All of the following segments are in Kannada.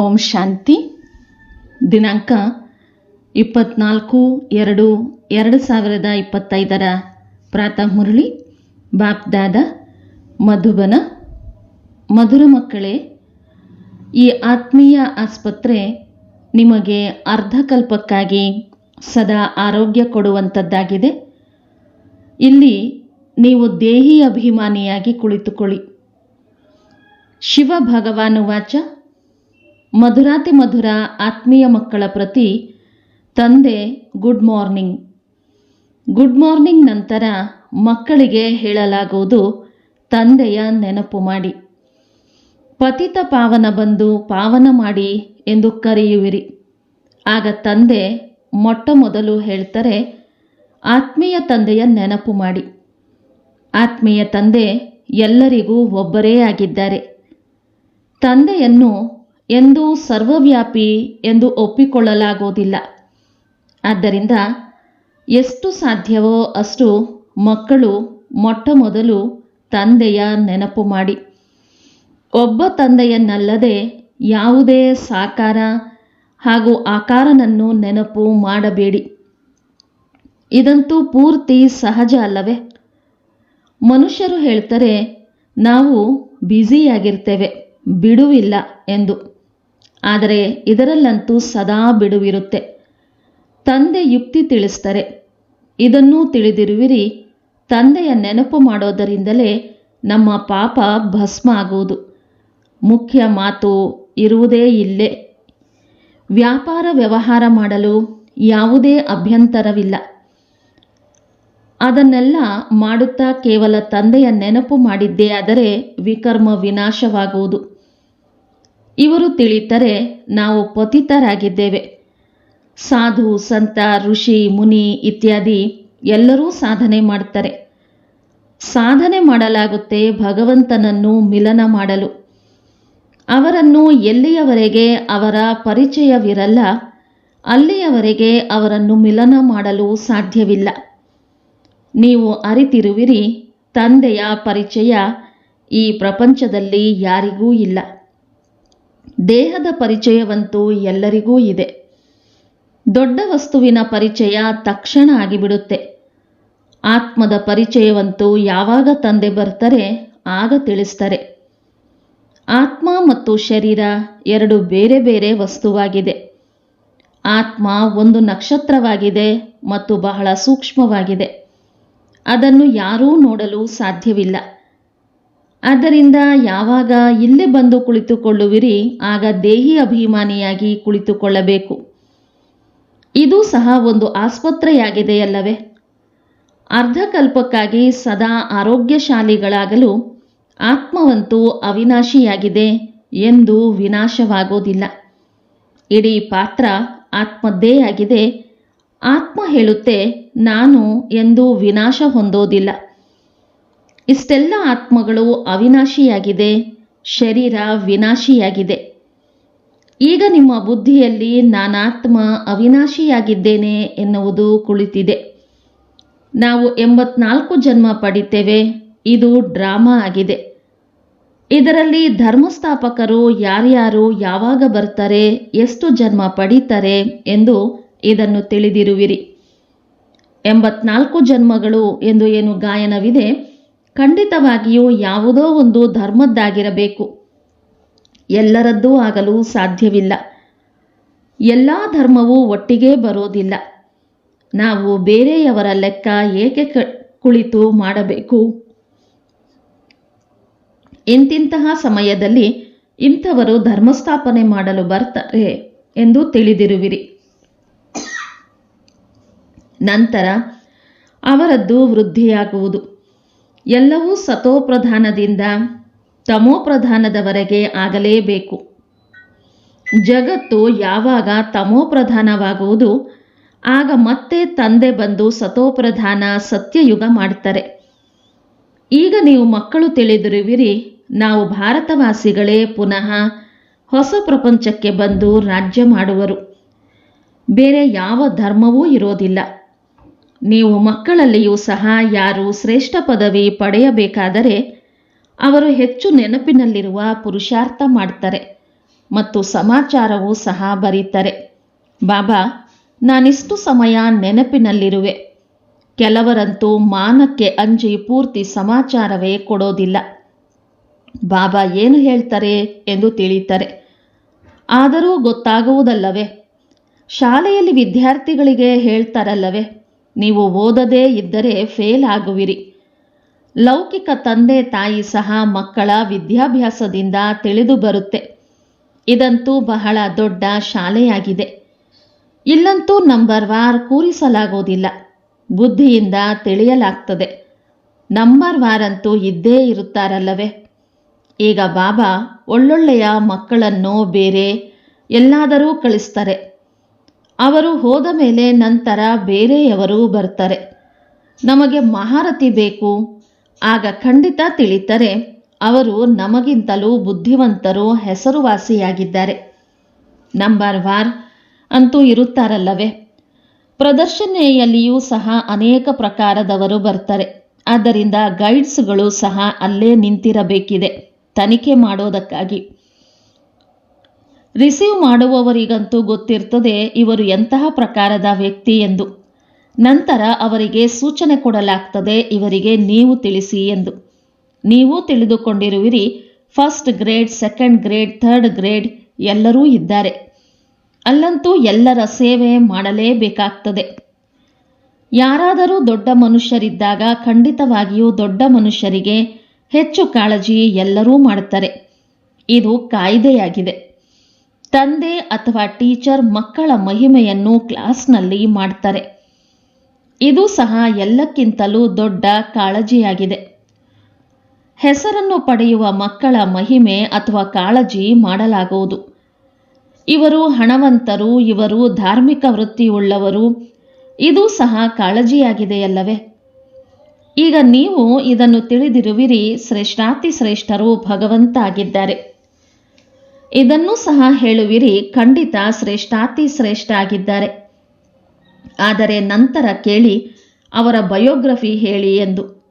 ಓಂ ಶಾಂತಿ. ದಿನಾಂಕ ಇಪ್ಪತ್ನಾಲ್ಕು ಎರಡು ಎರಡು ಸಾವಿರದ ಇಪ್ಪತ್ತೈದರ ಪ್ರಾತಃ ಮುರಳಿ, ಬಾಪ್ದಾದ, ಮಧುಬನ, ಮಧುರ ಮಕ್ಕಳೇ, ಈ ಆತ್ಮೀಯ ಆಸ್ಪತ್ರೆ ನಿಮಗೆ ಅರ್ಧಕಲ್ಪಕ್ಕಾಗಿ ಸದಾ ಆರೋಗ್ಯ ಕೊಡುವಂಥದ್ದಾಗಿದೆ ಇಲ್ಲಿ ನೀವು ದೇಹಿ ಅಭಿಮಾನಿಯಾಗಿ ಕುಳಿತುಕೊಳ್ಳಿ. ಶಿವ ಭಗವಾನುವಾಚ ಮಧುರಾತಿ ಮಧುರ ಆತ್ಮೀಯ ಮಕ್ಕಳ ಪ್ರತಿ ತಂದೆ ಗುಡ್ ಮಾರ್ನಿಂಗ್. ಗುಡ್ ಮಾರ್ನಿಂಗ್ ನಂತರ ಮಕ್ಕಳಿಗೆ ಹೇಳಲಾಗುವುದು ತಂದೆಯ ನೆನಪು ಮಾಡಿ. ಪತಿತ ಪಾವನ ಬಂದು ಪಾವನ ಮಾಡಿ ಎಂದು ಕರೆಯುವಿರಿ. ಆಗ ತಂದೆ ಮೊಟ್ಟ ಮೊದಲು ಹೇಳ್ತಾರೆ, ಆತ್ಮೀಯ ತಂದೆಯ ನೆನಪು ಮಾಡಿ. ಆತ್ಮೀಯ ತಂದೆ ಎಲ್ಲರಿಗೂ ಒಬ್ಬರೇ ಆಗಿದ್ದಾರೆ. ತಂದೆಯನ್ನು ಎಂದು ಸರ್ವವ್ಯಾಪಿ ಎಂದು ಒಪ್ಪಿಕೊಳ್ಳಲಾಗುವುದಿಲ್ಲ ಆದ್ದರಿಂದ ಎಷ್ಟು ಸಾಧ್ಯವೋ ಅಷ್ಟು ಮಕ್ಕಳು ಮೊಟ್ಟ ಮೊದಲು ತಂದೆಯ ನೆನಪು ಮಾಡಿ. ಒಬ್ಬ ತಂದೆಯನ್ನಲ್ಲದೆ ಯಾವುದೇ ಸಾಕಾರ ಹಾಗೂ ಆಕಾರನನ್ನು ನೆನಪು ಮಾಡಬೇಡಿ. ಇದಂತೂ ಪೂರ್ತಿ ಸಹಜ ಅಲ್ಲವೇ? ಮನುಷ್ಯರು ಹೇಳ್ತಾರೆ, ನಾವು ಬ್ಯುಸಿಯಾಗಿರ್ತೇವೆ, ಬಿಡುವಿಲ್ಲ ಎಂದು. ಆದರೆ ಇದರಲ್ಲಂತೂ ಸದಾ ಬಿಡುವಿರುತ್ತೆ. ತಂದೆ ಯುಕ್ತಿ ತಿಳಿಸ್ತಾರೆ. ಇದನ್ನೂ ತಿಳಿದಿರುವಿರಿ, ತಂದೆಯ ನೆನಪು ಮಾಡೋದರಿಂದಲೇ ನಮ್ಮ ಪಾಪ ಭಸ್ಮ ಆಗುವುದು. ಮುಖ್ಯ ಮಾತು ಇರುವುದೇ ಇಲ್ಲೇ. ವ್ಯಾಪಾರ ವ್ಯವಹಾರ ಮಾಡಲು ಯಾವುದೇ ಅಭ್ಯಂತರವಿಲ್ಲ. ಅದನ್ನೆಲ್ಲ ಮಾಡುತ್ತಾ ಕೇವಲ ತಂದೆಯ ನೆನಪು ಮಾಡಿದ್ದೇ ಆದರೆ ವಿಕರ್ಮ ವಿನಾಶವಾಗುವುದು. ಇವರು ತಿಳಿತರೆ ನಾವು ಪತಿತರಾಗಿದ್ದೇವೆ. ಸಾಧು, ಸಂತ, ಋಷಿ, ಮುನಿ ಇತ್ಯಾದಿ ಎಲ್ಲರೂ ಸಾಧನೆ ಮಾಡ್ತಾರೆ ಸಾಧನೆ ಮಾಡಲಾಗುತ್ತೆ ಭಗವಂತನನ್ನು ಮಿಲನ ಮಾಡಲು. ಅವರನ್ನು ಎಲ್ಲಿಯವರೆಗೆ ಅವರ ಪರಿಚಯವಿರಲ್ಲ, ಅಲ್ಲಿಯವರೆಗೆ ಅವರನ್ನು ಮಿಲನ ಮಾಡಲು ಸಾಧ್ಯವಿಲ್ಲ. ನೀವು ಅರಿತಿರುವಿರಿ, ತಂದೆಯ ಪರಿಚಯ ಈ ಪ್ರಪಂಚದಲ್ಲಿ ಯಾರಿಗೂ ಇಲ್ಲ. ದೇಹದ ಪರಿಚಯವಂತೂ ಎಲ್ಲರಿಗೂ ಇದೆ. ದೊಡ್ಡ ವಸ್ತುವಿನ ಪರಿಚಯ ತಕ್ಷಣ ಆಗಿಬಿಡುತ್ತೆ. ಆತ್ಮದ ಪರಿಚಯವಂತೂ ಯಾವಾಗ ತಂದೆ ಬರ್ತಾರೆ ಆಗ ತಿಳಿಸ್ತಾರೆ. ಆತ್ಮ ಮತ್ತು ಶರೀರ ಎರಡು ಬೇರೆ ಬೇರೆ ವಸ್ತುವಾಗಿದೆ. ಆತ್ಮ ಒಂದು ನಕ್ಷತ್ರವಾಗಿದೆ ಮತ್ತು ಬಹಳ ಸೂಕ್ಷ್ಮವಾಗಿದೆ. ಅದನ್ನು ಯಾರೂ ನೋಡಲು ಸಾಧ್ಯವಿಲ್ಲ. ಆದ್ದರಿಂದ ಯಾವಾಗ ಇಲ್ಲೇ ಬಂದು ಕುಳಿತುಕೊಳ್ಳುವಿರಿ, ಆಗ ದೇಹಿ ಅಭಿಮಾನಿಯಾಗಿ ಕುಳಿತುಕೊಳ್ಳಬೇಕು. ಇದು ಸಹ ಒಂದು ಆಸ್ಪತ್ರೆಯಾಗಿದೆಯಲ್ಲವೇ? ಅರ್ಧಕಲ್ಪಕ್ಕಾಗಿ ಸದಾ ಆರೋಗ್ಯಶಾಲಿಗಳಾಗಲು ಆತ್ಮವಂತೂ ಅವಿನಾಶಿಯಾಗಿದೆ ಎಂದು ವಿನಾಶವಾಗೋದಿಲ್ಲ. ಇಡೀ ಪಾತ್ರ ಆತ್ಮದ್ದೇ ಆಗಿದೆ ಆತ್ಮ ಹೇಳುತ್ತೆ, ನಾನು ಎಂದು ವಿನಾಶ ಹೊಂದೋದಿಲ್ಲ. ಇಷ್ಟೆಲ್ಲ ಆತ್ಮಗಳು ಅವಿನಾಶಿಯಾಗಿದೆ, ಶರೀರ ವಿನಾಶಿಯಾಗಿದೆ. ಈಗ ನಿಮ್ಮ ಬುದ್ಧಿಯಲ್ಲಿ ನಾನಾತ್ಮ ಅವಿನಾಶಿಯಾಗಿದ್ದೇನೆ ಎನ್ನುವುದು ಕುಳಿತಿದೆ. ನಾವು ಎಂಬತ್ನಾಲ್ಕು ಜನ್ಮ ಪಡಿತೇವೆ, ಇದು ಡ್ರಾಮಾ ಆಗಿದೆ. ಇದರಲ್ಲಿ ಧರ್ಮಸ್ಥಾಪಕರು ಯಾರ್ಯಾರು ಯಾವಾಗ ಬರ್ತಾರೆ, ಎಷ್ಟು ಜನ್ಮ ಪಡೀತಾರೆ ಎಂದು ಇದನ್ನು ತಿಳಿದಿರುವಿರಿ. ಎಂಬತ್ನಾಲ್ಕು ಜನ್ಮಗಳು ಎಂದು ಏನು ಗಾಯನವಿದೆ ಖಂಡಿತವಾಗಿಯೂ ಯಾವುದೋ ಒಂದು ಧರ್ಮದ್ದಾಗಿರಬೇಕು. ಎಲ್ಲರದ್ದೂ ಆಗಲು ಸಾಧ್ಯವಿಲ್ಲ. ಎಲ್ಲ ಧರ್ಮವೂ ಒಟ್ಟಿಗೆ ಬರೋದಿಲ್ಲ. ನಾವು ಬೇರೆಯವರ ಲೆಕ್ಕ ಏಕೆ ಕುಳಿತು ಮಾಡಬೇಕು? ಇಂತಿಂತಹ ಸಮಯದಲ್ಲಿ ಇಂಥವರು ಧರ್ಮಸ್ಥಾಪನೆ ಮಾಡಲು ಬರ್ತಾರೆ ಎಂದು ತಿಳಿದಿರುವಿರಿ. ನಂತರ ಅವರದ್ದು ವೃದ್ಧಿಯಾಗುವುದು. ಎಲ್ಲವೂ ಸತೋಪ್ರಧಾನದಿಂದ ತಮೋಪ್ರಧಾನದವರೆಗೆ ಆಗಲೇಬೇಕು. ಜಗತ್ತು ಯಾವಾಗ ತಮೋಪ್ರಧಾನವಾಗುವುದು, ಆಗ ಮತ್ತೆ ತಂದೆ ಬಂದು ಸತೋಪ್ರಧಾನ ಸತ್ಯಯುಗ ಮಾಡ್ತಾರೆ. ಈಗ ನೀವು ಮಕ್ಕಳು ತಿಳಿದಿರುವಿರಿ, ನಾವು ಭಾರತವಾಸಿಗಳೇ ಪುನಃ ಹೊಸ ಪ್ರಪಂಚಕ್ಕೆ ಬಂದು ರಾಜ್ಯ ಮಾಡುವರು. ಬೇರೆ ಯಾವ ಧರ್ಮವೂ ಇರೋದಿಲ್ಲ. ನೀವು ಮಕ್ಕಳಲ್ಲಿಯೂ ಸಹ ಯಾರು ಶ್ರೇಷ್ಠ ಪದವಿ ಪಡೆಯಬೇಕಾದರೆ ಅವರು ಹೆಚ್ಚು ನೆನಪಿನಲ್ಲಿರುವ ಪುರುಷಾರ್ಥ ಮಾಡ್ತಾರೆ ಮತ್ತು ಸಮಾಚಾರವೂ ಸಹ ಬರೀತಾರೆ. ಬಾಬಾ, ನಾನಿಷ್ಟು ಸಮಯ ನೆನಪಿನಲ್ಲಿರುವೆ. ಕೆಲವರಂತೂ ಮಾನಕ್ಕೆ ಅಂಜಿ ಪೂರ್ತಿ ಸಮಾಚಾರವೇ ಕೊಡೋದಿಲ್ಲ. ಬಾಬಾ ಏನು ಹೇಳ್ತಾರೆ ಎಂದು ತಿಳಿತಾರೆ. ಆದರೂ ಗೊತ್ತಾಗುವುದಲ್ಲವೇ? ಶಾಲೆಯಲ್ಲಿ ವಿದ್ಯಾರ್ಥಿಗಳಿಗೆ ಹೇಳ್ತಾರಲ್ಲವೇ? ನೀವು ಓದದೇ ಇದ್ದರೆ ಫೇಲ್ ಆಗುವಿರಿ. ಲೌಕಿಕ ತಂದೆ ತಾಯಿ ಸಹ ಮಕ್ಕಳ ವಿದ್ಯಾಭ್ಯಾಸದಿಂದ ತಿಳಿದು ಬರುತ್ತೆ. ಇದಂತೂ ಬಹಳ ದೊಡ್ಡ ಶಾಲೆಯಾಗಿದೆ. ಇಲ್ಲಂತೂ ನಂಬರ್ ವಾರ್ ಕೂರಿಸಲಾಗೋದಿಲ್ಲ. ಬುದ್ಧಿಯಿಂದ ತಿಳಿಯಲಾಗ್ತದೆ. ನಂಬರ್ ವಾರ್ ಅಂತೂ ಇದ್ದೇ ಇರುತ್ತಾರಲ್ಲವೇ? ಈಗ ಬಾಬಾ ಒಳ್ಳೊಳ್ಳೆಯ ಮಕ್ಕಳನ್ನು ಬೇರೆ ಎಲ್ಲಾದರೂ ಕಳಿಸ್ತಾರೆ. ಅವರು ಹೋದ ಮೇಲೆ ನಂತರ ಬೇರೆಯವರು ಬರ್ತಾರೆ. ನಮಗೆ ಮಹಾರಥಿ ಬೇಕು. ಆಗ ಖಂಡಿತ ತಿಳಿತಾರೆ, ಅವರು ನಮಗಿಂತಲೂ ಬುದ್ಧಿವಂತರು, ಹೆಸರುವಾಸಿಯಾಗಿದ್ದಾರೆ. ನಂಬರ್ ವಾರ್ ಅಂತೂ ಇರುತ್ತಾರಲ್ಲವೇ? ಪ್ರದರ್ಶನೆಯಲ್ಲಿಯೂ ಸಹ ಅನೇಕ ಪ್ರಕಾರದವರು ಬರ್ತಾರೆ. ಆದ್ದರಿಂದ ಗೈಡ್ಸ್ಗಳು ಸಹ ಅಲ್ಲೇ ನಿಂತಿರಬೇಕಿದೆ. ತನಿಖೆ ಮಾಡೋದಕ್ಕಾಗಿ. ರಿಸೀವ್ ಮಾಡುವವರಿಗಂತೂ ಗೊತ್ತಿರ್ತದೆ ಇವರು ಎಂತಹ ಪ್ರಕಾರದ ವ್ಯಕ್ತಿ ಎಂದು. ನಂತರ ಅವರಿಗೆ ಸೂಚನೆ ಕೊಡಲಾಗ್ತದೆ ಇವರಿಗೆ ನೀವು ತಿಳಿಸಿ ಎಂದು. ನೀವು ತಿಳಿದುಕೊಂಡಿರುವಿರಿ, first grade, second grade, third grade ಎಲ್ಲರೂ ಇದ್ದಾರೆ. ಅಲ್ಲಂತೂ ಎಲ್ಲರ ಸೇವೆ ಮಾಡಲೇಬೇಕಾಗ್ತದೆ. ಯಾರಾದರೂ ದೊಡ್ಡ ಮನುಷ್ಯರಿದ್ದಾಗ ಖಂಡಿತವಾಗಿಯೂ ದೊಡ್ಡ ಮನುಷ್ಯರಿಗೆ ಹೆಚ್ಚು ಕಾಳಜಿ ಎಲ್ಲರೂ ಮಾಡುತ್ತಾರೆ ಇದು ಕಾಯ್ದೆಯಾಗಿದೆ. ತಂದೆ ಅಥವಾ ಟೀಚರ್ ಮಕ್ಕಳ ಮಹಿಮೆಯನ್ನು ಕ್ಲಾಸ್ನಲ್ಲಿ ಮಾಡ್ತಾರೆ. ಇದು ಸಹ ಎಲ್ಲಕ್ಕಿಂತಲೂ ದೊಡ್ಡ ಕಾಳಜಿಯಾಗಿದೆ. ಹೆಸರನ್ನು ಪಡೆಯುವ ಮಕ್ಕಳ ಮಹಿಮೆ ಅಥವಾ ಕಾಳಜಿ ಮಾಡಲಾಗುವುದು. ಇವರು ಹಣವಂತರು, ಇವರು ಧಾರ್ಮಿಕ ವೃತ್ತಿಯುಳ್ಳವರು, ಇದು ಸಹ ಕಾಳಜಿಯಾಗಿದೆಯಲ್ಲವೇ? ಈಗ ನೀವು ಇದನ್ನು ತಿಳಿದಿರುವಿರಿ ಶ್ರೇಷ್ಠಾತಿ ಶ್ರೇಷ್ಠರು ಭಗವಂತ ಆಗಿದ್ದಾರೆ ಇದನ್ನೂ ಸಹ ಹೇಳುವಿರಿ, ಖಂಡಿತ ಶ್ರೇಷ್ಠಾತಿ ಶ್ರೇಷ್ಠ ಆಗಿದ್ದಾರೆ ಆದರೆ ನಂತರ ಕೇಳಿ ಅವರ ಬಯೋಗ್ರಫಿ ಹೇಳಿ ಎಂದು.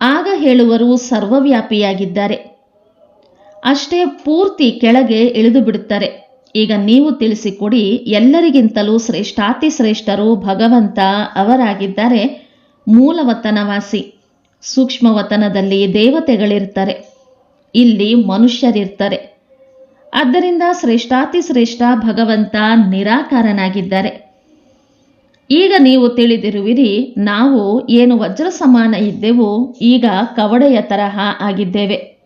ಆಗ ಹೇಳುವರು ಸರ್ವವ್ಯಾಪಿಯಾಗಿದ್ದಾರೆ. ಅಷ್ಟೇ ಪೂರ್ತಿ ಕೆಳಗೆ ಇಳಿದು ಬಿಡುತ್ತಾರೆ. ಈಗ ನೀವು ತಿಳಿಸಿಕೊಡಿ, ಎಲ್ಲರಿಗಿಂತಲೂ ಶ್ರೇಷ್ಠಾತಿ ಶ್ರೇಷ್ಠರು ಭಗವಂತ ಅವರಾಗಿದ್ದಾರೆ. ಮೂಲವತನವಾಸಿ, ಸೂಕ್ಷ್ಮವತನದಲ್ಲಿ ದೇವತೆಗಳಿರ್ತಾರೆ. ಇಲ್ಲಿ ಮನುಷ್ಯರಿರ್ತಾರೆ. ಆದ್ದರಿಂದ ಶ್ರೇಷ್ಠಾತಿ ಶ್ರೇಷ್ಠ ಭಗವಂತ ನಿರಾಕಾರನಾಗಿದ್ದಾರೆ. ಈಗ ನೀವು ತಿಳಿದಿರುವಿರಿ, ನಾವು ಏನು ವಜ್ರ ಸಮಾನ ಇದ್ದೆವು, ಈಗ ಕವಡೆಯ ತರಹ ಆಗಿದ್ದೇವೆ.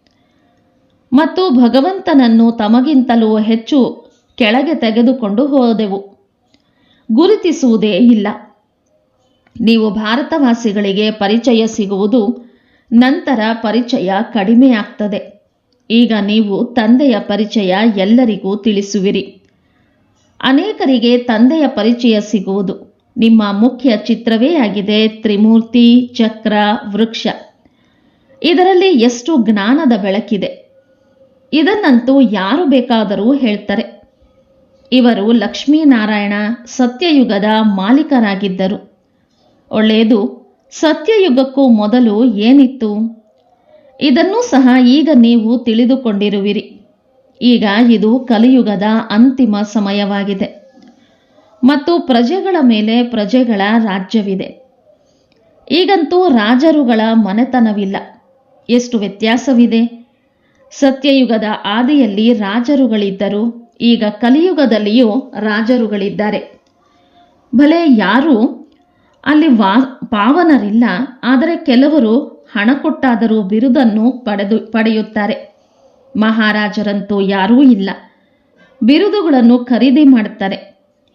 ಮತ್ತು ಭಗವಂತನನ್ನು ತಮಗಿಂತಲೂ ಹೆಚ್ಚು ಕೆಳಗೆ ತೆಗೆದುಕೊಂಡು ಹೋದೆವು. ಗುರುತಿಸುವುದೇ ಇಲ್ಲ. ನೀವು ಭಾರತವಾಸಿಗಳಿಗೆ ಪರಿಚಯ ಸಿಗುವುದು, ನಂತರ ಪರಿಚಯ ಕಡಿಮೆಯಾಗ್ತದೆ. ಈಗ ನೀವು ತಂದೆಯ ಪರಿಚಯ ಎಲ್ಲರಿಗೂ ತಿಳಿಸುವಿರಿ. ಅನೇಕರಿಗೆ ತಂದೆಯ ಪರಿಚಯ ಸಿಗುವುದು. ನಿಮ್ಮ ಮುಖ್ಯ ಚಿತ್ರವೇ ಆಗಿದೆ ತ್ರಿಮೂರ್ತಿ, ಚಕ್ರ, ವೃಕ್ಷ. ಇದರಲ್ಲಿ ಎಷ್ಟು ಜ್ಞಾನದ ಬೆಳಕಿದೆ. ಇದನ್ನಂತೂ ಯಾರು ಬೇಕಾದರೂ ಹೇಳ್ತಾರೆ. ಇವರು ಲಕ್ಷ್ಮೀನಾರಾಯಣ ಸತ್ಯಯುಗದ ಮಾಲೀಕರಾಗಿದ್ದರು. ಒಳ್ಳೆಯದು, ಸತ್ಯಯುಗಕ್ಕೂ ಮೊದಲು ಏನಿತ್ತು? ಇದನ್ನೂ ಸಹ ಈಗ ನೀವು ತಿಳಿದುಕೊಂಡಿರುವಿರಿ. ಈಗ ಇದು ಕಲಿಯುಗದ ಅಂತಿಮ ಸಮಯವಾಗಿದೆ. ಮತ್ತು ಪ್ರಜೆಗಳ ಮೇಲೆ ಪ್ರಜೆಗಳ ರಾಜ್ಯವಿದೆ. ಈಗಂತೂ ರಾಜರುಗಳ ಮನೆತನವಿಲ್ಲ. ಎಷ್ಟು ವ್ಯತ್ಯಾಸವಿದೆ. ಸತ್ಯಯುಗದ ಆದಿಯಲ್ಲಿ ರಾಜರುಗಳಿದ್ದರು ಈಗ ಕಲಿಯುಗದಲ್ಲಿಯೂ ರಾಜರುಗಳಿದ್ದಾರೆ. ಭಲೆ ಯಾರು ಅಲ್ಲಿ ವಾ, ಪಾವನರಿಲ್ಲ, ಆದರೆ ಕೆಲವರು ಹಣ ಕೊಟ್ಟಾದರೂ ಬಿರುದನ್ನು ಪಡೆದು ಪಡೆಯುತ್ತಾರೆ. ಮಹಾರಾಜರಂತೂ ಯಾರೂ ಇಲ್ಲ. ಬಿರುದುಗಳನ್ನು ಖರೀದಿ ಮಾಡುತ್ತಾರೆ.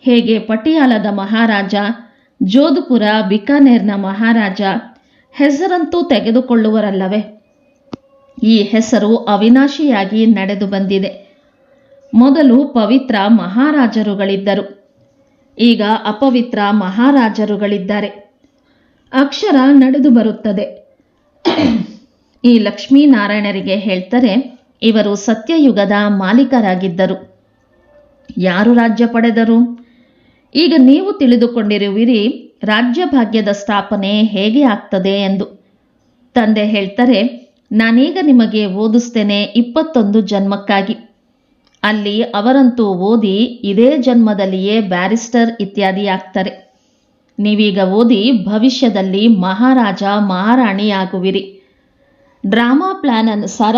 ಹೇಗೆ ಪಟಿಯಾಲದ ಮಹಾರಾಜ, ಜೋಧಪುರ ಬಿಕಾನೇರ್ನ ಮಹಾರಾಜ ಹೆಸರಂತೂ ತೆಗೆದುಕೊಳ್ಳುವರಲ್ಲವೇ? ಈ ಹೆಸರು ಅವಿನಾಶಿಯಾಗಿ ನಡೆದು ಬಂದಿದೆ. ಮೊದಲು ಪವಿತ್ರ ಮಹಾರಾಜರುಗಳಿದ್ದರು. ಈಗ ಅಪವಿತ್ರ ಮಹಾರಾಜರುಗಳಿದ್ದಾರೆ. ಅಕ್ಷರ ನಡೆದು ಬರುತ್ತದೆ. ಈ ಲಕ್ಷ್ಮೀನಾರಾಯಣರಿಗೆ ಹೇಳ್ತಾರೆ, ಇವರು ಸತ್ಯಯುಗದ ಮಾಲೀಕರಾಗಿದ್ದರು. ಯಾರು ರಾಜ್ಯ ಪಡೆದರು? ಈಗ ನೀವು ತಿಳಿದುಕೊಂಡಿರುವಿರಿ, ರಾಜ್ಯ ಭಾಗ್ಯದ ಸ್ಥಾಪನೆ ಹೇಗೆ ಆಗ್ತದೆ ಎಂದು. ತಂದೆ ಹೇಳ್ತಾರೆ, ನಾನೀಗ ನಿಮಗೆ ಓದಿಸ್ತೇನೆ ಇಪ್ಪತ್ತೊಂದು ಜನ್ಮಕ್ಕಾಗಿ. ಅಲ್ಲಿ ಅವರಂತೂ ಓದಿ ಇದೇ ಜನ್ಮದಲ್ಲಿಯೇ ಬ್ಯಾರಿಸ್ಟರ್ ಇತ್ಯಾದಿ ಆಗ್ತಾರೆ ನೀವೀಗ ಓದಿ ಭವಿಷ್ಯದಲ್ಲಿ ಮಹಾರಾಜ, ಮಹಾರಾಣಿಯಾಗುವಿರಿ. ಡ್ರಾಮಾ ಪ್ಲಾನ್ ಅನುಸಾರ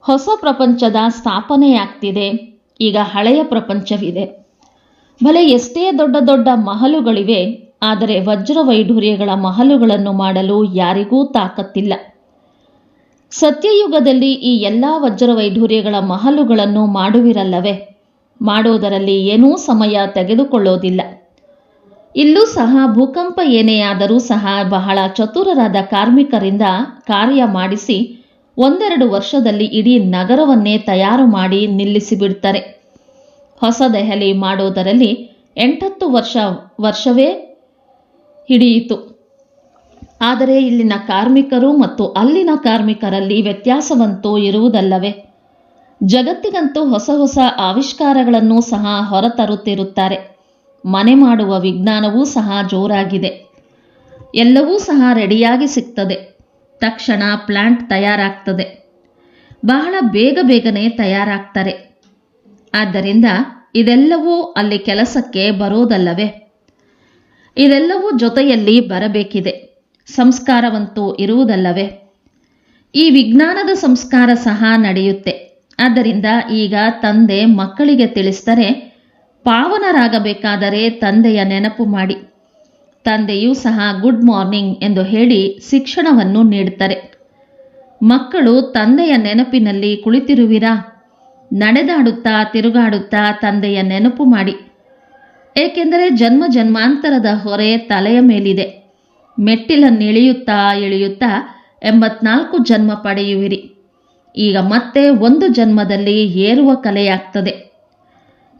ಹೊಸ ಪ್ರಪಂಚದ ಸ್ಥಾಪನೆಯಾಗ್ತಿದೆ. ಈಗ ಹಳೆಯ ಪ್ರಪಂಚವಿದೆ. ಭಲೆ ಎಷ್ಟೇ ದೊಡ್ಡ ದೊಡ್ಡ ಮಹಲುಗಳಿವೆ, ಆದರೆ ವಜ್ರ ವೈಢೂರ್ಯಗಳ ಮಹಲುಗಳನ್ನು ಮಾಡಲು ಯಾರಿಗೂ ತಾಕತ್ತಿಲ್ಲ. ಸತ್ಯಯುಗದಲ್ಲಿ ಈ ಎಲ್ಲ ವಜ್ರ ವೈಢೂರ್ಯಗಳ ಮಹಲುಗಳನ್ನು ಮಾಡುವಿರಲ್ಲವೇ? ಮಾಡೋದರಲ್ಲಿ ಏನೂ ಸಮಯ ತೆಗೆದುಕೊಳ್ಳೋದಿಲ್ಲ. ಇಲ್ಲೂ ಸಹ ಭೂಕಂಪ ಏನೇ ಆದರೂ ಸಹ ಬಹಳ ಚತುರರಾದ ಕಾರ್ಮಿಕರಿಂದ ಕಾರ್ಯ ಮಾಡಿಸಿ ಒಂದೆರಡು ವರ್ಷದಲ್ಲಿ ಇಡೀ ನಗರವನ್ನೇ ತಯಾರು ಮಾಡಿ ನಿಲ್ಲಿಸಿಬಿಡ್ತಾರೆ. ಹೊಸ ದೆಹಲಿ ಮಾಡೋದರಲ್ಲಿ ಎಂಟತ್ತು ವರ್ಷ ವರ್ಷವೇ ಹಿಡಿಯಿತು. ಆದರೆ ಇಲ್ಲಿನ ಕಾರ್ಮಿಕರು ಮತ್ತು ಅಲ್ಲಿನ ಕಾರ್ಮಿಕರಲ್ಲಿ ವ್ಯತ್ಯಾಸವಂತೂ ಇರುವುದಲ್ಲವೇ? ಜಗತ್ತಿಗಂತೂ ಹೊಸ ಹೊಸ ಆವಿಷ್ಕಾರಗಳನ್ನು ಸಹ ಹೊರತರುತ್ತಿರುತ್ತಾರೆ. ಮನೆ ಮಾಡುವ ವಿಜ್ಞಾನವೂ ಸಹ ಜೋರಾಗಿದೆ. ಎಲ್ಲವೂ ಸಹ ರೆಡಿಯಾಗಿ ಸಿಗ್ತದೆ. ತಕ್ಷಣ ಪ್ಲಾಂಟ್ ತಯಾರಾಗ್ತದೆ. ಬಹಳ ಬೇಗ ಬೇಗನೆ ತಯಾರಾಗ್ತಾರೆ. ಆದ್ದರಿಂದ ಇದೆಲ್ಲವೂ ಅಲ್ಲಿ ಕೆಲಸಕ್ಕೆ ಬರೋದಲ್ಲವೇ? ಇದೆಲ್ಲವೂ ಜೊತೆಯಲ್ಲಿ ಬರಬೇಕಿದೆ. ಸಂಸ್ಕಾರವಂತೂ ಇರುವುದಲ್ಲವೇ? ಈ ವಿಜ್ಞಾನದ ಸಂಸ್ಕಾರ ಸಹ ನಡೆಯುತ್ತೆ. ಆದ್ದರಿಂದ ಈಗ ತಂದೆ ಮಕ್ಕಳಿಗೆ ತಿಳಿಸಿದರೆ ಪಾವನರಾಗಬೇಕಾದರೆ ತಂದೆಯ ನೆನಪು ಮಾಡಿ. ತಂದೆಯೂ ಸಹ ಗುಡ್ ಮಾರ್ನಿಂಗ್ ಎಂದು ಹೇಳಿ ಶಿಕ್ಷಣವನ್ನು ನೀಡುತ್ತಾರೆ. ಮಕ್ಕಳು ತಂದೆಯ ನೆನಪಿನಲ್ಲಿ ಕುಳಿತಿರುವಿರಾ? ನಡೆದಾಡುತ್ತಾ ತಿರುಗಾಡುತ್ತಾ ತಂದೆಯ ನೆನಪು ಮಾಡಿ. ಏಕೆಂದರೆ ಜನ್ಮ ಜನ್ಮಾಂತರದ ಹೊರೆ ತಲೆಯ ಮೇಲಿದೆ. ಮೆಟ್ಟಿಲನ್ನಿಳಿಯುತ್ತಾ ಇಳಿಯುತ್ತಾ ಎಂಬತ್ನಾಲ್ಕು ಜನ್ಮ ಪಡೆಯುವಿರಿ. ಈಗ ಮತ್ತೆ ಒಂದು ಜನ್ಮದಲ್ಲಿ ಏರುವ ಕಲೆಯಾಗ್ತದೆ.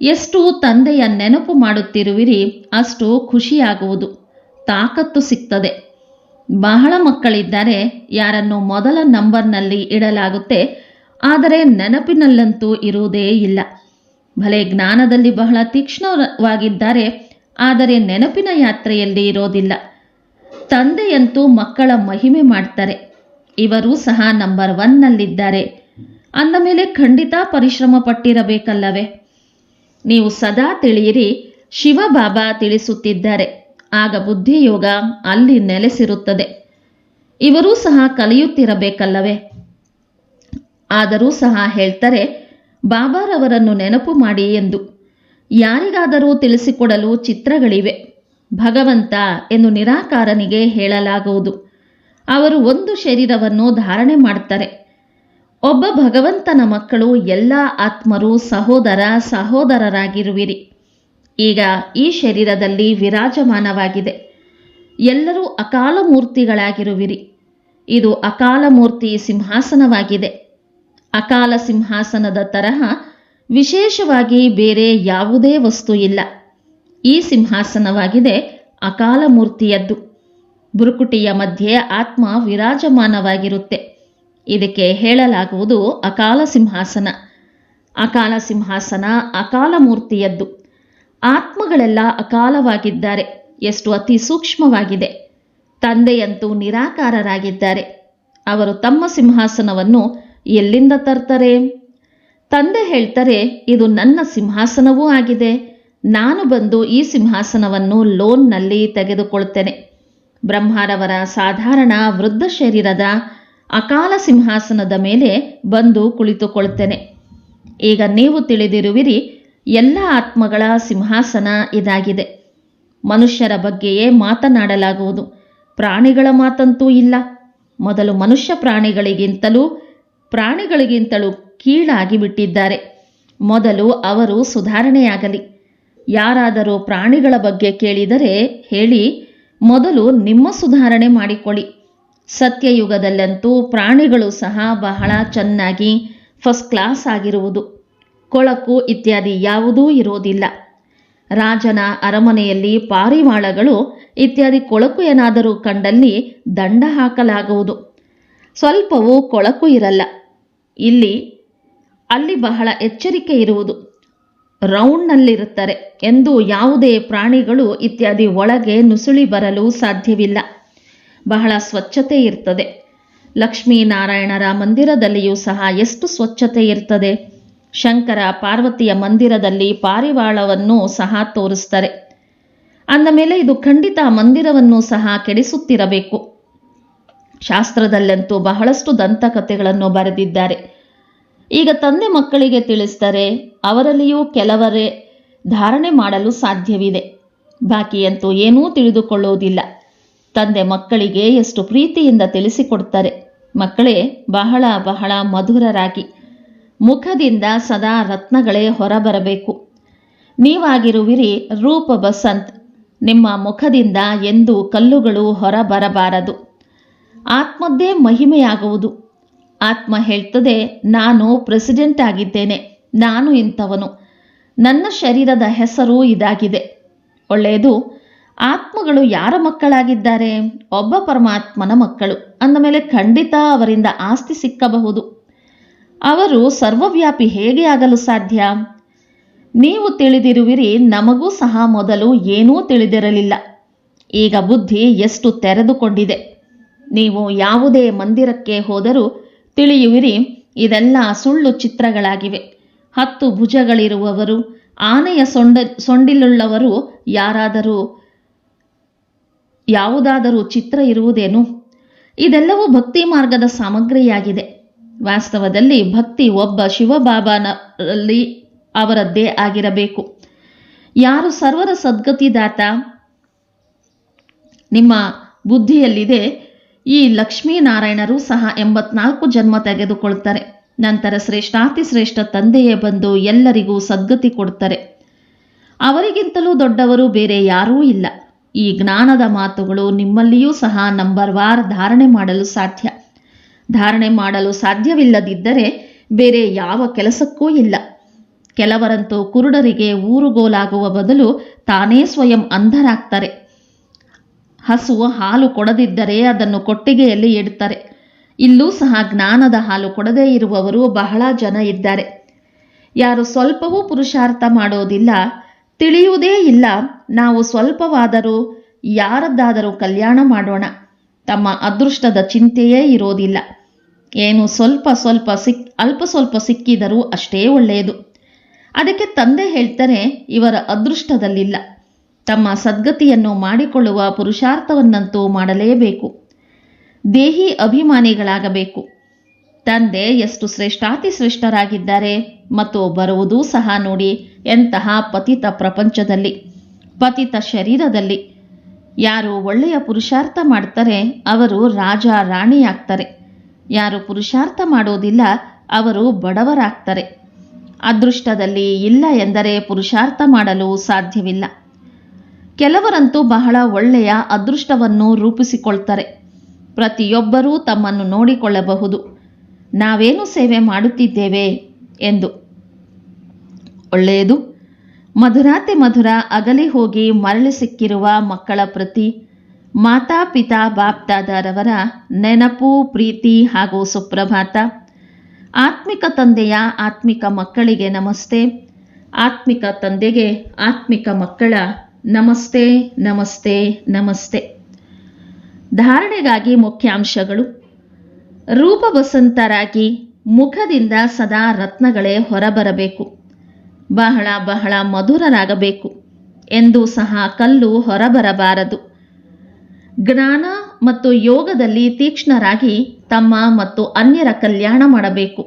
ಎಷ್ಟು ತಂದೆಯ ನೆನಪು ಮಾಡುತ್ತಿರುವಿರಿ, ಅಷ್ಟು ಖುಷಿಯಾಗುವುದು, ತಾಕತ್ತು ಸಿಗ್ತದೆ. ಬಹಳ ಮಕ್ಕಳಿದ್ದಾರೆ ಯಾರನ್ನು ಮೊದಲ ನಂಬರ್ನಲ್ಲಿ ಇಡಲಾಗುತ್ತೆ, ಆದರೆ ನೆನಪಿನಲ್ಲಂತೂ ಇರುವುದೇ ಇಲ್ಲ. ಭಲೆ ಜ್ಞಾನದಲ್ಲಿ ಬಹಳ ತೀಕ್ಷ್ಣವಾಗಿದ್ದಾರೆ, ಆದರೆ ನೆನಪಿನ ಯಾತ್ರೆಯಲ್ಲಿ ಇರೋದಿಲ್ಲ. ತಂದೆಯಂತೂ ಮಕ್ಕಳ ಮಹಿಮೆ ಮಾಡ್ತಾರೆ. ಇವರು ಸಹ ನಂಬರ್ ಒನ್ನಲ್ಲಿದ್ದಾರೆ. ಅಂದ ಮೇಲೆ ಖಂಡಿತ ಪರಿಶ್ರಮ ಪಟ್ಟಿರಬೇಕಲ್ಲವೇ? ನೀವು ಸದಾ ತಿಳಿಯಿರಿ, ಶಿವಬಾಬಾ ತಿಳಿಸುತ್ತಿದ್ದಾರೆ. ಆಗ ಬುದ್ಧಿಯೋಗ ಅಲ್ಲಿ ನೆಲೆಸಿರುತ್ತದೆ. ಇವರೂ ಸಹ ಕಲಿಯುತ್ತಿರಬೇಕಲ್ಲವೇ? ಆದರೂ ಸಹ ಹೇಳ್ತಾರೆ, ಬಾಬಾರವರನ್ನು ನೆನಪು ಮಾಡಿ ಎಂದು. ಯಾರಿಗಾದರೂ ತಿಳಿಸಿಕೊಡಲು ಚಿತ್ರಗಳಿವೆ. ಭಗವಂತ ಎಂದು ನಿರಾಕಾರನಿಗೆ ಹೇಳಲಾಗುವುದು. ಅವರು ಒಂದು ಶರೀರವನ್ನು ಧಾರಣೆ ಮಾಡ್ತಾರೆ ಒಬ್ಬ ಭಗವಂತನ ಮಕ್ಕಳು ಎಲ್ಲ ಆತ್ಮರು ಸಹೋದರ ಸಹೋದರರಾಗಿರುವಿರಿ. ಈಗ ಈ ಶರೀರದಲ್ಲಿ ವಿರಾಜಮಾನವಾಗಿದೆ. ಎಲ್ಲರೂ ಅಕಾಲ ಮೂರ್ತಿಗಳಾಗಿರುವಿರಿ. ಇದು ಅಕಾಲ ಮೂರ್ತಿ ಸಿಂಹಾಸನವಾಗಿದೆ. ಅಕಾಲ ಸಿಂಹಾಸನದ ತರಹ ವಿಶೇಷವಾಗಿ ಬೇರೆ ಯಾವುದೇ ವಸ್ತು ಇಲ್ಲ. ಈ ಸಿಂಹಾಸನವಾಗಿದೆ ಅಕಾಲ ಮೂರ್ತಿಯದ್ದು. ಬುರುಕುಟಿಯ ಮಧ್ಯೆ ಆತ್ಮ ವಿರಾಜಮಾನವಾಗಿರುತ್ತೆ. ಇದಕ್ಕೆ ಹೇಳಲಾಗುವುದು ಅಕಾಲ ಸಿಂಹಾಸನ. ಅಕಾಲ ಸಿಂಹಾಸನ ಅಕಾಲ ಮೂರ್ತಿಯದ್ದು ಆತ್ಮಗಳೆಲ್ಲ ಅಕಾಲವಾಗಿದ್ದಾರೆ. ಎಷ್ಟು ಅತಿ ಸೂಕ್ಷ್ಮವಾಗಿದೆ. ತಂದೆಯಂತೂ ನಿರಾಕಾರರಾಗಿದ್ದಾರೆ. ಅವರು ತಮ್ಮ ಸಿಂಹಾಸನವನ್ನು ಎಲ್ಲಿಂದ ತರ್ತಾರೆ? ತಂದೆ ಹೇಳ್ತಾರೆ, ಇದು ನನ್ನ ಸಿಂಹಾಸನವೂ ಆಗಿದೆ. ನಾನು ಬಂದು ಈ ಸಿಂಹಾಸನವನ್ನು ಲೋನ್ನಲ್ಲಿ ತೆಗೆದುಕೊಳ್ತೇನೆ. ಬ್ರಹ್ಮಾರವರ ಸಾಧಾರಣ ವೃದ್ಧ ಶರೀರದ ಅಕಾಲ ಸಿಂಹಾಸನದ ಮೇಲೆ ಬಂದು ಕುಳಿತುಕೊಳ್ತೇನೆ ಈಗ ನೀವು ತಿಳಿದಿರುವಿರಿ, ಎಲ್ಲ ಆತ್ಮಗಳ ಸಿಂಹಾಸನ ಇದಾಗಿದೆ. ಮನುಷ್ಯರ ಬಗ್ಗೆಯೇ ಮಾತನಾಡಲಾಗುವುದು. ಪ್ರಾಣಿಗಳ ಮಾತಂತೂ ಇಲ್ಲ. ಮೊದಲು ಮನುಷ್ಯ ಪ್ರಾಣಿಗಳಿಗಿಂತಲೂ ಪ್ರಾಣಿಗಳಿಗಿಂತಲೂ ಕೀಳಾಗಿ ಬಿಟ್ಟಿದ್ದಾರೆ. ಮೊದಲು ಅವರು ಸುಧಾರಣೆಯಾಗಲಿ. ಯಾರಾದರೂ ಪ್ರಾಣಿಗಳ ಬಗ್ಗೆ ಕೇಳಿದರೆ ಹೇಳಿ, ಮೊದಲು ನಿಮ್ಮ ಸುಧಾರಣೆ ಮಾಡಿಕೊಳ್ಳಿ. ಸತ್ಯಯುಗದಲ್ಲಂತೂ ಪ್ರಾಣಿಗಳು ಸಹ ಬಹಳ ಚೆನ್ನಾಗಿ ಫಸ್ಟ್ ಕ್ಲಾಸ್ ಆಗಿರುವುದು. ಕೊಳಕು ಇತ್ಯಾದಿ ಯಾವುದೂ ಇರೋದಿಲ್ಲ. ರಾಜನ ಅರಮನೆಯಲ್ಲಿ ಪಾರಿವಾಳಗಳು ಇತ್ಯಾದಿ ಕೊಳಕು ಏನಾದರೂ ಕಂಡಲ್ಲಿ ದಂಡ ಹಾಕಲಾಗುವುದು. ಸ್ವಲ್ಪವೂ ಕೊಳಕು ಇರಲ್ಲ. ಇಲ್ಲಿ, ಅಲ್ಲಿ ಬಹಳ ಎಚ್ಚರಿಕೆ ಇರುವುದು. ರೌಂಡ್ನಲ್ಲಿರುತ್ತಾರೆ ಎಂದು ಯಾವುದೇ ಪ್ರಾಣಿಗಳು ಇತ್ಯಾದಿ ಒಳಗೆ ನುಸುಳಿ ಬರಲು ಸಾಧ್ಯವಿಲ್ಲ. ಬಹಳ ಸ್ವಚ್ಛತೆ ಇರ್ತದೆ. ಲಕ್ಷ್ಮೀನಾರಾಯಣರ ಮಂದಿರದಲ್ಲಿಯೂ ಸಹ ಎಷ್ಟು ಸ್ವಚ್ಛತೆ ಇರ್ತದೆ. ಶಂಕರ ಪಾರ್ವತಿಯ ಮಂದಿರದಲ್ಲಿ ಪಾರಿವಾಳವನ್ನು ಸಹ ತೋರಿಸ್ತಾರೆ. ಅಂದ ಮೇಲೆ ಇದು ಖಂಡಿತ ಮಂದಿರವನ್ನು ಸಹ ಕೆಡಿಸುತ್ತಿರಬೇಕು. ಶಾಸ್ತ್ರದಲ್ಲಂತೂ ಬಹಳಷ್ಟು ದಂತಕಥೆಗಳನ್ನು ಬರೆದಿದ್ದಾರೆ. ಈಗ ತಂದೆ ಮಕ್ಕಳಿಗೆ ತಿಳಿಸ್ತಾರೆ ಅವರಲ್ಲಿಯೂ ಕೆಲವರೇ ಧಾರಣೆ ಮಾಡಲು ಸಾಧ್ಯವಿದೆ. ಬಾಕಿಯಂತೂ ಏನೂ ತಿಳಿದುಕೊಳ್ಳುವುದಿಲ್ಲ. ತಂದೆ ಮಕ್ಕಳಿಗೆ ಎಷ್ಟು ಪ್ರೀತಿಯಿಂದ ತಿಳಿಸಿಕೊಡ್ತಾರೆ. ಮಕ್ಕಳೇ, ಬಹಳ ಬಹಳ ಮಧುರರಾಗಿ. ಮುಖದಿಂದ ಸದಾ ರತ್ನಗಳೇ ಹೊರಬರಬೇಕು. ನೀವಾಗಿರುವಿರಿ ರೂಪ ಬಸಂತ್. ನಿಮ್ಮ ಮುಖದಿಂದ ಎಂದು ಕಲ್ಲುಗಳು ಹೊರಬರಬಾರದು. ಆತ್ಮದ್ದೇ ಮಹಿಮೆಯಾಗುವುದು. ಆತ್ಮ ಹೇಳ್ತದೆ, ನಾನು ಪ್ರೆಸಿಡೆಂಟ್ ಆಗಿದ್ದೇನೆ. ನಾನು ಇಂಥವನು. ನನ್ನ ಶರೀರದ ಹೆಸರು ಇದಾಗಿದೆ. ಒಳ್ಳೆಯದು. ಆತ್ಮಗಳು ಯಾರ ಮಕ್ಕಳಾಗಿದ್ದಾರೆ? ಒಬ್ಬ ಪರಮಾತ್ಮನ ಮಕ್ಕಳು. ಅಂದ ಮೇಲೆ ಖಂಡಿತ ಅವರಿಂದ ಆಸ್ತಿ ಸಿಕ್ಕಬಹುದು. ಅವರು ಸರ್ವವ್ಯಾಪಿ ಹೇಗೆ ಆಗಲು ಸಾಧ್ಯ? ನೀವು ತಿಳಿದಿರುವಿರಿ, ನಮಗೂ ಸಹ ಮೊದಲು ಏನೂ ತಿಳಿದಿರಲಿಲ್ಲ. ಈಗ ಬುದ್ಧಿ ಎಷ್ಟು ತೆರೆದುಕೊಂಡಿದೆ. ನೀವು ಯಾವುದೇ ಮಂದಿರಕ್ಕೆ ಹೋದರೂ ತಿಳಿಯುವಿರಿ, ಇದೆಲ್ಲ ಸುಳ್ಳು ಚಿತ್ರಗಳಾಗಿವೆ. ಹತ್ತು ಭುಜಗಳಿರುವವರು, ಆನೆಯ ಸೊಂಡ, ಸೊಂಡಿಲುಳ್ಳವರು ಯಾರಾದರೂ ಯಾವುದಾದರೂ ಚಿತ್ರ ಇರುವುದೇನು? ಇದೆಲ್ಲವೂ ಭಕ್ತಿ ಮಾರ್ಗದ ಸಾಮಗ್ರಿಯಾಗಿದೆ. ವಾಸ್ತವದಲ್ಲಿ ಭಕ್ತಿ ಒಬ್ಬ ಶಿವಬಾಬಾನಲ್ಲಿ ಅವರದ್ದೇ ಆಗಿರಬೇಕು. ಯಾರು ಸರ್ವರ ಸದ್ಗತಿದಾತ? ನಿಮ್ಮ ಬುದ್ಧಿಯಲ್ಲಿದೆ. ಈ ಲಕ್ಷ್ಮೀನಾರಾಯಣರು ಸಹ ಎಂಬತ್ನಾಲ್ಕು ಜನ್ಮ ತೆಗೆದುಕೊಳ್ತಾರೆ. ನಂತರ ಶ್ರೇಷ್ಠಾತಿ ಶ್ರೇಷ್ಠ ತಂದೆಯೇ ಬಂದು ಎಲ್ಲರಿಗೂ ಸದ್ಗತಿ ಕೊಡ್ತಾರೆ. ಅವರಿಗಿಂತಲೂ ದೊಡ್ಡವರು ಬೇರೆ ಯಾರೂ ಇಲ್ಲ. ಈ ಜ್ಞಾನದ ಮಾತುಗಳು ನಿಮ್ಮಲ್ಲಿಯೂ ಸಹ ನಂಬರ್ ವಾರ್ ಧಾರಣೆ ಮಾಡಲು ಸಾಧ್ಯ. ಧಾರಣೆ ಮಾಡಲು ಸಾಧ್ಯವಿಲ್ಲದಿದ್ದರೆ ಬೇರೆ ಯಾವ ಕೆಲಸಕ್ಕೂ ಇಲ್ಲ. ಕೆಲವರಂತೂ ಕುರುಡರಿಗೆ ಊರುಗೋಲಾಗುವ ಬದಲು ತಾನೇ ಸ್ವಯಂ ಅಂಧರಾಗ್ತಾರೆ. ಹಸು ಹಾಲು ಕೊಡದಿದ್ದರೆ ಅದನ್ನು ಕೊಟ್ಟಿಗೆಯಲ್ಲಿ ಇಡ್ತಾರೆ. ಇಲ್ಲೂ ಸಹ ಜ್ಞಾನದ ಹಾಲು ಕೊಡದೇ ಇರುವವರು ಬಹಳ ಜನ ಇದ್ದಾರೆ. ಯಾರು ಸ್ವಲ್ಪವೂ ಪುರುಷಾರ್ಥ ಮಾಡೋದಿಲ್ಲ ತಿಳಿಯುವುದೇ ಇಲ್ಲ. ನಾವು ಸ್ವಲ್ಪವಾದರೂ ಯಾರದ್ದಾದರೂ ಕಲ್ಯಾಣ ಮಾಡೋಣ. ತಮ್ಮ ಅದೃಷ್ಟದ ಚಿಂತೆಯೇ ಇರೋದಿಲ್ಲ. ಏನು ಸ್ವಲ್ಪ ಸ್ವಲ್ಪ ಸಿಕ್, ಅಲ್ಪ ಸ್ವಲ್ಪ ಸಿಕ್ಕಿದರೂ ಅಷ್ಟೇ ಒಳ್ಳೆಯದು. ಅದಕ್ಕೆ ತಂದೆ ಹೇಳ್ತಾರೆ, ಇವರ ಅದೃಷ್ಟದಲ್ಲಿಲ್ಲ. ತಮ್ಮ ಸದ್ಗತಿಯನ್ನು ಮಾಡಿಕೊಳ್ಳುವ ಪುರುಷಾರ್ಥವನ್ನಂತೂ ಮಾಡಲೇಬೇಕು. ದೇಹಿ ಅಭಿಮಾನಿಗಳಾಗಬೇಕು. ತಂದೆ ಎಷ್ಟು ಶ್ರೇಷ್ಠಾತಿ ಶ್ರೇಷ್ಠರಾಗಿದ್ದಾರೆ ಮತ್ತು ಬರುವುದೂ ಸಹ ನೋಡಿ ಎಂತಹ ಪತಿತ ಪ್ರಪಂಚದಲ್ಲಿ, ಪತಿತ ಶರೀರದಲ್ಲಿ. ಯಾರು ಒಳ್ಳೆಯ ಪುರುಷಾರ್ಥ ಮಾಡ್ತಾರೆ, ಅವರು ರಾಜ ರಾಣಿಯಾಗ್ತಾರೆ. ಯಾರು ಪುರುಷಾರ್ಥ ಮಾಡೋದಿಲ್ಲ, ಅವರು ಬಡವರಾಗ್ತಾರೆ. ಅದೃಷ್ಟದಲ್ಲಿ ಇಲ್ಲ ಎಂದರೆ ಪುರುಷಾರ್ಥ ಮಾಡಲು ಸಾಧ್ಯವಿಲ್ಲ. ಕೆಲವರಂತೂ ಬಹಳ ಒಳ್ಳೆಯ ಅದೃಷ್ಟವನ್ನು ರೂಪಿಸಿಕೊಳ್ತಾರೆ. ಪ್ರತಿಯೊಬ್ಬರೂ ತಮ್ಮನ್ನು ನೋಡಿಕೊಳ್ಳಬಹುದು. ನಾವೇನು ಸೇವೆ ಮಾಡುತ್ತಿದ್ದೇವೆ ಎಂದು. ಒಳ್ಳೆಯದು. ಮಧುರಾತೆ ಮಧುರ ಅಗಲಿ ಹೋಗಿ ಮರಳಿ ಸಿಕ್ಕಿರುವ ಮಕ್ಕಳ ಪ್ರತಿ ಮಾತಾ ಪಿತಾ ಬಾಪ್ದಾದರವರ ನೆನಪು, ಪ್ರೀತಿ ಹಾಗೂ ಸುಪ್ರಭಾತ. ಆತ್ಮಿಕ ತಂದೆಯ ಆತ್ಮಿಕ ಮಕ್ಕಳಿಗೆ ನಮಸ್ತೆ. ಆತ್ಮಿಕ ತಂದೆಗೆ ಆತ್ಮಿಕ ಮಕ್ಕಳ ನಮಸ್ತೆ ನಮಸ್ತೆ ನಮಸ್ತೆ. ಧಾರಣೆಗಾಗಿ ಮುಖ್ಯಾಂಶಗಳು. ರೂಪವಸಂತರಾಗಿ ಮುಖದಿಂದ ಸದಾ ರತ್ನಗಳೇ ಹೊರಬರಬೇಕು. ಬಹಳ ಬಹಳ ಮಧುರರಾಗಬೇಕು ಎಂದು ಸಹ ಕಲ್ಲು ಹೊರಬರಬಾರದು. ಜ್ಞಾನ ಮತ್ತು ಯೋಗದಲ್ಲಿ ತೀಕ್ಷ್ಣರಾಗಿ ತಮ್ಮ ಮತ್ತು ಅನ್ಯರ ಕಲ್ಯಾಣ ಮಾಡಬೇಕು.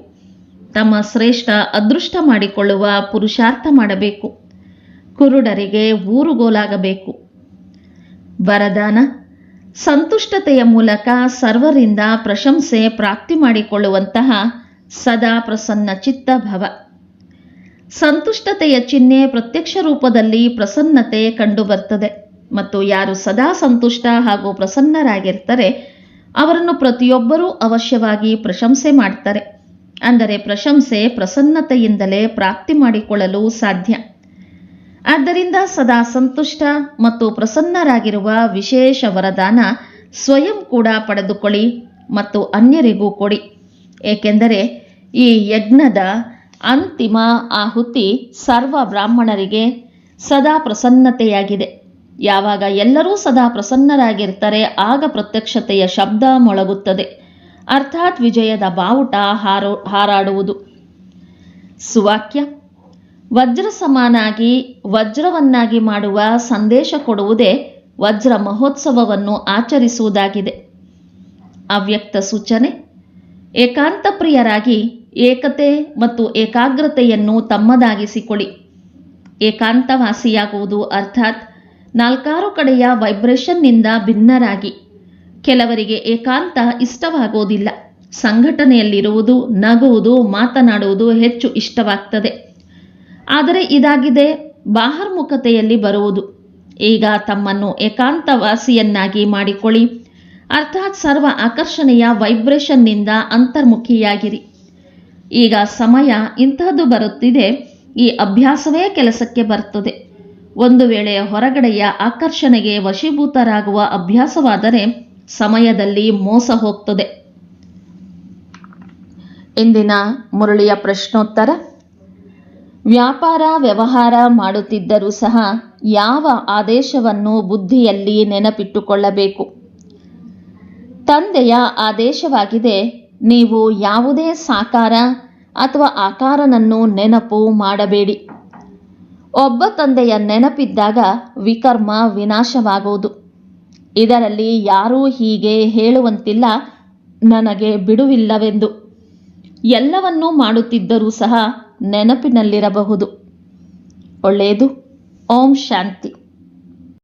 ತಮ್ಮ ಶ್ರೇಷ್ಠ ಅದೃಷ್ಟ ಮಾಡಿಕೊಳ್ಳುವ ಪುರುಷಾರ್ಥ ಮಾಡಬೇಕು. ಕುರುಡರಿಗೆ ಊರುಗೋಲಾಗಬೇಕು. ವರದಾನ ಸಂತುಷ್ಟತೆಯ ಮೂಲಕ ಸರ್ವರಿಂದ ಪ್ರಶಂಸೆ ಪ್ರಾಪ್ತಿ ಮಾಡಿಕೊಳ್ಳುವಂತಹ ಸದಾ ಪ್ರಸನ್ನ ಚಿತ್ತ ಭವ. ಸಂತುಷ್ಟತೆಯ ಚಿಹ್ನೆ ಪ್ರತ್ಯಕ್ಷ ರೂಪದಲ್ಲಿ ಪ್ರಸನ್ನತೆ ಕಂಡುಬರ್ತದೆ. ಮತ್ತು ಯಾರು ಸದಾ ಸಂತುಷ್ಟ ಹಾಗೂ ಪ್ರಸನ್ನರಾಗಿರ್ತಾರೆ, ಅವರನ್ನು ಪ್ರತಿಯೊಬ್ಬರೂ ಅವಶ್ಯವಾಗಿ ಪ್ರಶಂಸೆ ಮಾಡ್ತಾರೆ. ಅಂದರೆ ಪ್ರಶಂಸೆ ಪ್ರಸನ್ನತೆಯಿಂದಲೇ ಪ್ರಾಪ್ತಿ ಮಾಡಿಕೊಳ್ಳಲು ಸಾಧ್ಯ. ಆದ್ದರಿಂದ ಸದಾ ಸಂತುಷ್ಟ ಮತ್ತು ಪ್ರಸನ್ನರಾಗಿರುವ ವಿಶೇಷ ವರದಾನ ಸ್ವಯಂ ಕೂಡ ಪಡೆದುಕೊಳ್ಳಿ ಮತ್ತು ಅನ್ಯರಿಗೂ ಕೊಡಿ. ಏಕೆಂದರೆ ಈ ಯಜ್ಞದ ಅಂತಿಮ ಆಹುತಿ ಸರ್ವ ಬ್ರಾಹ್ಮಣರಿಗೆ ಸದಾ ಪ್ರಸನ್ನತೆಯಾಗಿದೆ. ಯಾವಾಗ ಎಲ್ಲರೂ ಸದಾ ಪ್ರಸನ್ನರಾಗಿರ್ತಾರೆ, ಆಗ ಪ್ರತ್ಯಕ್ಷತೆಯ ಶಬ್ದ ಮೊಳಗುತ್ತದೆ. ಅರ್ಥಾತ್ ವಿಜಯದ ಬಾವುಟ ಹಾರೋ, ಹಾರಾಡುವುದು. ಸುವಾಕ್ಯ ವಜ್ರ ಸಮಾನಾಗಿ ವಜ್ರವನ್ನಾಗಿ ಮಾಡುವ ಸಂದೇಶ ಕೊಡುವುದೇ ವಜ್ರ ಮಹೋತ್ಸವವನ್ನು ಆಚರಿಸುವುದಾಗಿದೆ. ಅವ್ಯಕ್ತ ಸೂಚನೆ, ಏಕಾಂತ ಪ್ರಿಯರಾಗಿ ಏಕತೆ ಮತ್ತು ಏಕಾಗ್ರತೆಯನ್ನು ತಮ್ಮದಾಗಿಸಿಕೊಳ್ಳಿ. ಏಕಾಂತವಾಸಿಯಾಗುವುದು ಅರ್ಥಾತ್ ನಾಲ್ಕಾರು ಕಡೆಯ ವೈಬ್ರೇಷನ್ನಿಂದ ಭಿನ್ನರಾಗಿ. ಕೆಲವರಿಗೆ ಏಕಾಂತ ಇಷ್ಟವಾಗುವುದಿಲ್ಲ ಸಂಘಟನೆಯಲ್ಲಿರುವುದು, ನಗುವುದು, ಮಾತನಾಡುವುದು ಹೆಚ್ಚು ಇಷ್ಟವಾಗ್ತದೆ. ಆದರೆ ಇದಾಗಿದೆ. ಬಾಹರ್ಮುಖತೆಯಲ್ಲಿ ಬರುವುದು. ಈಗ ತಮ್ಮನ್ನು ಏಕಾಂತವಾಸಿಯನ್ನಾಗಿ ಮಾಡಿಕೊಳ್ಳಿ. ಅರ್ಥಾತ್ ಸರ್ವ ಆಕರ್ಷಣೆಯ ವೈಬ್ರೇಷನ್ನಿಂದ ಅಂತರ್ಮುಖಿಯಾಗಿರಿ. ಈಗ ಸಮಯ ಇಂತಹದ್ದು ಬರುತ್ತಿದೆ. ಈ ಅಭ್ಯಾಸವೇ ಕೆಲಸಕ್ಕೆ ಬರ್ತದೆ. ಒಂದು ವೇಳೆ ಹೊರಗಡೆಯ ಆಕರ್ಷಣೆಗೆ ವಶೀಭೂತರಾಗುವ ಅಭ್ಯಾಸವಾದರೆ ಸಮಯದಲ್ಲಿ ಮೋಸ ಹೋಗ್ತದೆ. ಇಂದಿನ ಮುರಳಿಯ ಪ್ರಶ್ನೋತ್ತರ. ವ್ಯಾಪಾರ, ವ್ಯವಹಾರ ಮಾಡುತ್ತಿದ್ದರೂ ಸಹ ಯಾವ ಆದೇಶವನ್ನು ಬುದ್ಧಿಯಲ್ಲಿ ನೆನಪಿಟ್ಟುಕೊಳ್ಳಬೇಕು. ತಂದೆಯ ಆದೇಶವಾಗಿದೆ, ನೀವು ಯಾವುದೇ ಸಾಕಾರ ಅಥವಾ ಆಕಾರನನ್ನು ನೆನಪು ಮಾಡಬೇಡಿ. ಒಬ್ಬ ತಂದೆಯ ನೆನಪಿದ್ದಾಗ ವಿಕರ್ಮ ವಿನಾಶವಾಗುವುದು. ಇದರಲ್ಲಿ ಯಾರೂ ಹೀಗೆ ಹೇಳುವಂತಿಲ್ಲ, ನನಗೆ ಬಿಡುವಿಲ್ಲವೆಂದು. ಎಲ್ಲವನ್ನೂ ಮಾಡುತ್ತಿದ್ದರೂ ಸಹ ನೆನಪಿನಲ್ಲಿರಬಹುದು. ಒಳ್ಳೆಯದು. ಓಂ ಶಾಂತಿ.